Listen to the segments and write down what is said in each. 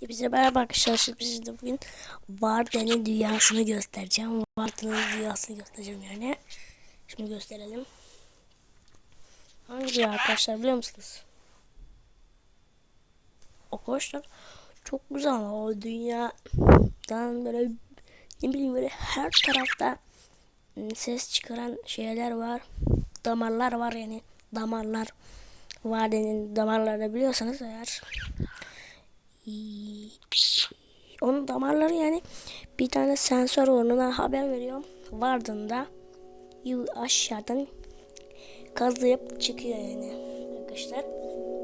Hepinize merhaba arkadaşlar. Şimdi size bugün Varden'in dünyasını göstereceğim. Varden'in dünyasını göstereceğim yani. Şimdi gösterelim. Hangi dünya arkadaşlar biliyor musunuz? Arkadaşlar çok güzel ama o dünyadan böyle ne bileyim böyle her tarafta ım, ses çıkaran şeyler var. Damarlar var yani. Damarlar. Varden'in damarlarını biliyorsanız eğer onun damarları yani bir tane sensör onuna haber veriyor. Vardığında aşağıdan kazıyıp çıkıyor yani arkadaşlar.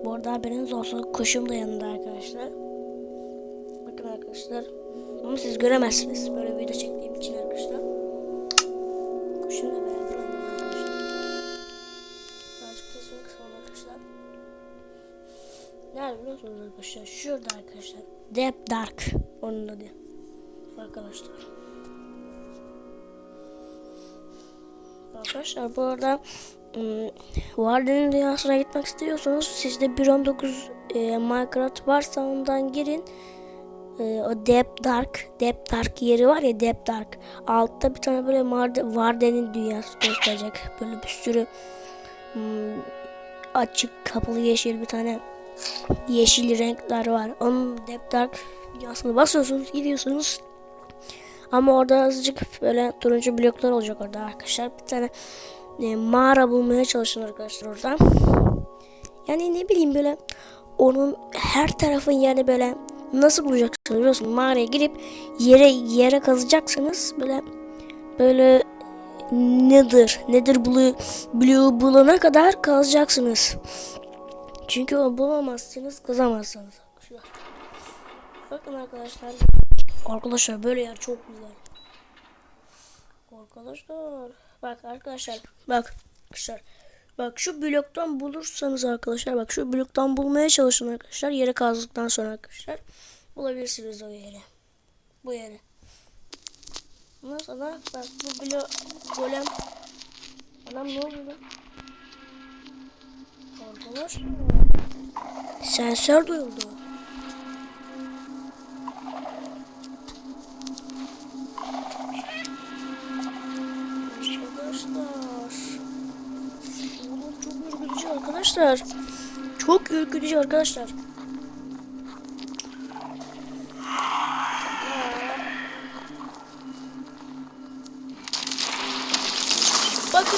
Bu arada haberiniz olsun. Kuşum da yanında arkadaşlar. Bakın arkadaşlar. Ama siz göremezsiniz. Böyle video çektiğim için arkadaşlar. Musunuz arkadaşlar? Şurada arkadaşlar. Deep Dark. Onun adı. Arkadaşlar. Arkadaşlar bu arada ım, Warden'in dünyasına gitmek istiyorsanız sizde 1.19 e, Minecraft varsa ondan girin. E, o Deep Dark, Deep Dark yeri var ya Deep Dark. Altta bir tane böyle Warden'in dünyası gösterecek. Böyle bir sürü ım, açık kapalı yeşil bir tane yeşil renkler var. Onun Deep Dark dünyasına basıyorsunuz, gidiyorsunuz. Ama orada azıcık böyle turuncu bloklar olacak orada arkadaşlar. Bir tane e, mağara bulmaya çalışın arkadaşlar orada. Yani ne bileyim böyle onun her tarafın yani böyle nasıl bulacaksınız biliyorsun mağaraya girip yere yere kazacaksınız böyle böyle nedir nedir bulu bloğu bulana kadar kazacaksınız. Çünkü o bulamazsınız kazamazsınız. Şurada. Bakın arkadaşlar. Arkadaşlar böyle yer çok güzel. Arkadaşlar. Bak arkadaşlar. Bak arkadaşlar. Bak şu bloktan bulursanız arkadaşlar. Bak şu bloktan bulmaya çalışın arkadaşlar. Yere kazdıktan sonra arkadaşlar. Bulabilirsiniz o yeri. Bu yeri. Ondan sonra bak bu blok golem. Anam ne oluyor lan? Arkadaşlar. Sensör duyuldu. Arkadaşlar. Çok ürkütücü arkadaşlar. Çok ürkütücü arkadaşlar.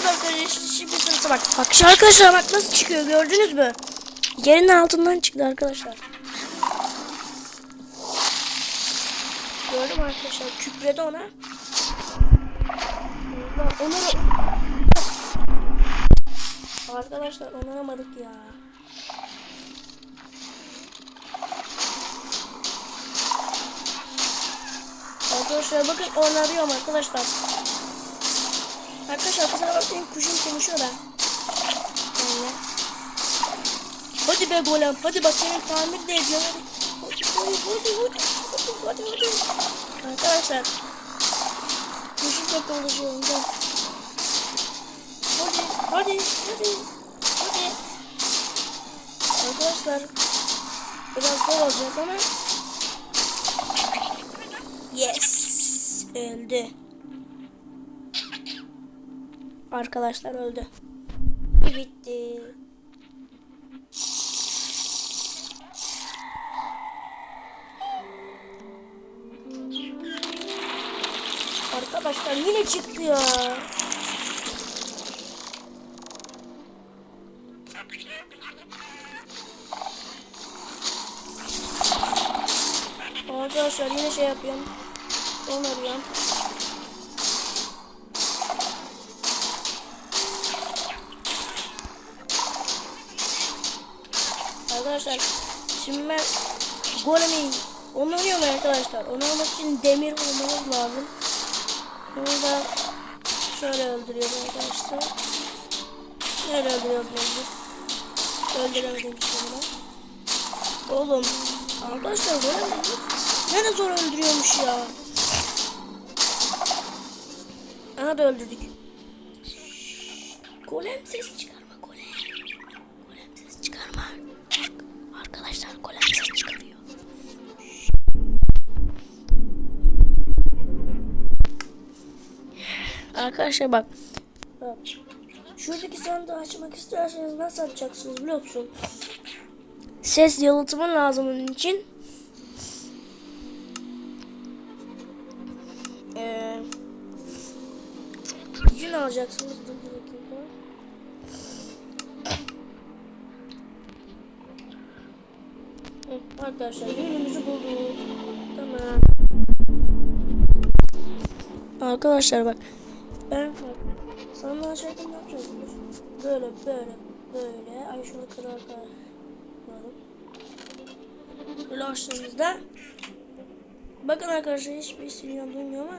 Arkadaşlar şimdi sırası bak. Bak şu arkadaşlar bak nasıl çıkıyor gördünüz mü? Yerin altından çıktı arkadaşlar. Gördüm arkadaşlar kükredi ona. Onu Arkadaşlar onaramadık ya. Arkadaşlar bakın onarıyorum arkadaşlar. Arkadaşlar kusura bakmayın kuşum konuşuyor da. Yani. Hadi be golem hadi bak senin tamir de ediyor hadi. Hadi hadi hadi hadi hadi. Arkadaşlar. Kuşum çok konuşuyor ondan. Hadi hadi hadi hadi. Arkadaşlar. Biraz zor olacak ama. Yes. Öldü. Arkadaşlar öldü. Bitti. Arkadaşlar yine çıktı ya. Arkadaşlar yine şey yapıyorum. Onarıyorum. Arkadaşlar şimdi ben golemi onarıyorum arkadaşlar. Onarmak için demir bulmamız lazım. Bunu da şöyle öldürüyoruz arkadaşlar. Nerede öldürüyoruz bunu? Öldüremedim bunu. Oğlum arkadaşlar golem ne de zor öldürüyormuş ya. Aha da öldürdük. Golem ses çıkarma Arkadaşlar bak. bak. Şuradaki sandığı açmak isterseniz nasıl açacaksınız biliyor musun? Ses yalıtımı lazım onun için. Ee, gün alacaksınız. Arkadaşlar yönümüzü bulduk. Tamam. Arkadaşlar bak. Ben sana açarken ne yapacaksınız? Böyle böyle böyle. Ay şunu kırar kırar. Böyle açtığımızda Bakın arkadaşlar hiçbir sinyal duymuyor ama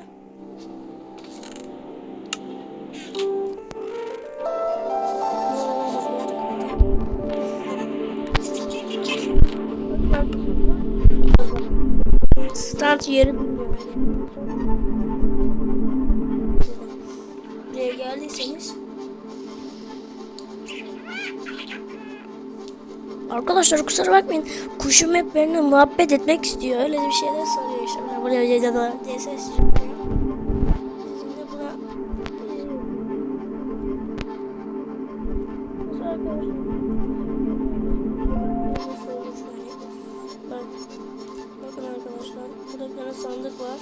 Start yeri geldiyseniz Arkadaşlar kusura bakmayın. Kuşum hep benimle muhabbet etmek istiyor. Öyle bir şeyler soruyor işte. Bana buraya ya da diye ses buna... Bir tane sandık var.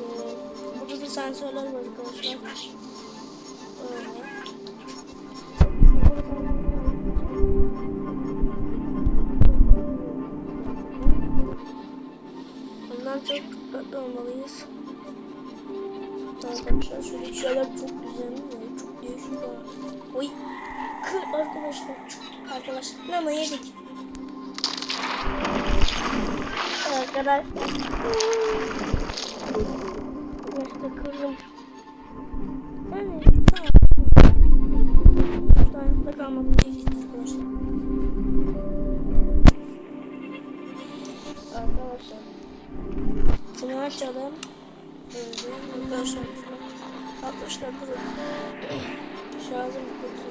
Ee, burada da sensörler var arkadaşlar. Ondan çok dikkatli olmalıyız. Arkadaşlar şöyle şeyler çok güzel mi? Çok değişik ha. Oy. Kır arkadaşlar. Arkadaşlar ama yedik. Arkadaşlar. İşte kırdım. Yani tamam. Hayatta kalmadım diye arkadaşlar. Bunu açalım. Böyle arkadaşlar. Arkadaşlar durun. Şarjım bitti.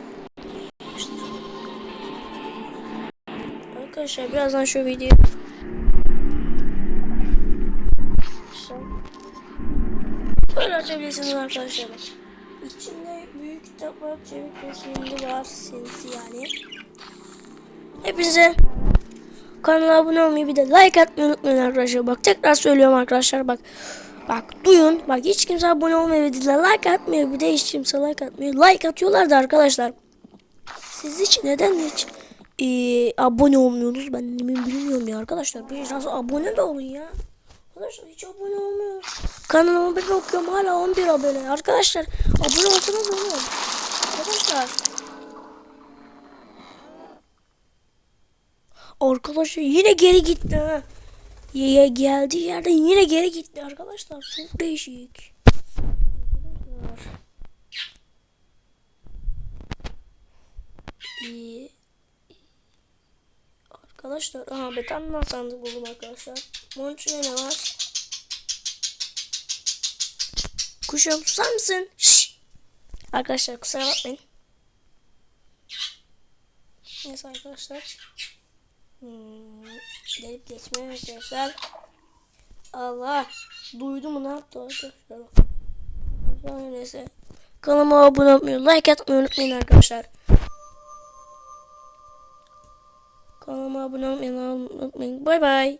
Arkadaşlar birazdan şu videoyu Böyle açabilirsiniz arkadaşlar. İçinde büyük kitap var, çevik ve simli var, sinsi yani. Hepinize kanala abone olmayı bir de like atmayı unutmayın arkadaşlar. Bak tekrar söylüyorum arkadaşlar bak. Bak duyun. Bak hiç kimse abone olmuyor de like atmıyor. Bir de hiç kimse like atmıyor. Like atıyorlar da arkadaşlar. Siz hiç neden hiç e, abone olmuyorsunuz? Ben bilmiyorum ya arkadaşlar. Biraz abone de olun ya. Arkadaşlar hiç abone olmuyoruz. Kanalıma bir bakıyorum hala 11 abone. Arkadaşlar abone olsanız olur. Arkadaşlar. Arkadaşlar yine geri gitti ha. Ya geldiği yerden yine geri gitti arkadaşlar. Çok değişik. İyi. Arkadaşlar aha betondan sandık buldum arkadaşlar. Bunun ne var? Kuşum susar mısın? Şşş. Arkadaşlar kusura bakmayın. Neyse arkadaşlar. Hmm, delip geçmeye arkadaşlar. Allah. Duydu mu ne yaptı? Arkadaşlar Neyse. Kanalıma abone olmayı, like atmayı unutmayın arkadaşlar. Kanalıma abone olmayı unutmayın. Bay bay.